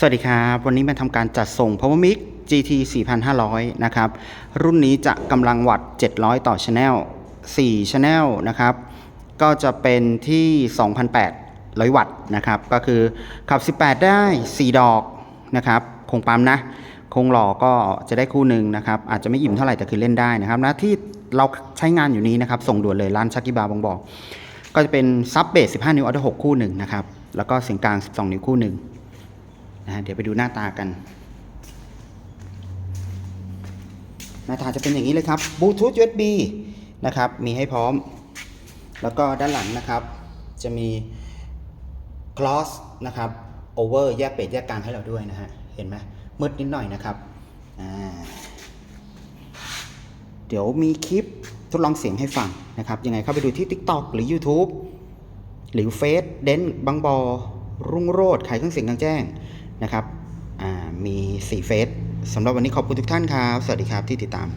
สวัสดีครับ วันนี้มาทำการจัดส่ง PowerMic GT 4500 นะครับ รุ่นนี้จะกำลังวัตต์700 ต่อ Channel 4 Channel นะครับ ก็จะเป็นที่ 2,800 วัตต์นะครับ ก็คือขับ 18 ได้ 4 ดอกนะครับ คงปั๊มนะ คงหล่อก็จะได้คู่หนึ่งนะครับ อาจจะไม่อิ่มเท่าไหร่แต่คือเล่นได้นะครับนะที่เราใช้งานอยู่นี้นะครับ ส่งด่วนเลยร้านชักกีบาร์บองบอก ก็จะเป็นซับเบส 15 นิ้วออโต้6คู่หนึ่งนะครับ แล้วก็เสียงกลาง 12 นิ้วคู่หนึ่ง นะฮะเดี๋ยวไปดูหน้าตากัน หน้าตาจะเป็นอย่างนี้เลยครับบลูทูธ USB นะครับมีให้พร้อม แล้วก็ด้านหลังนะครับ จะมี cross นะครับ over แยกเป็ดแยกกลางให้เราด้วยนะฮะเห็นไหมมืดนิดหน่อยนะครับเดี๋ยวมีคลิปทดลองเสียงให้ฟังนะครับ ยังไงเข้าไปดูที่ TikTok หรือ YouTube หรือเฟซเดนบางบอรุ่งโรดขายเครื่องเสียงกลางแจ้ง นะครับอ่ามี4เฟสสำหรับวันนี้ขอบคุณทุกท่านครับ สวัสดีครับที่ติดตาม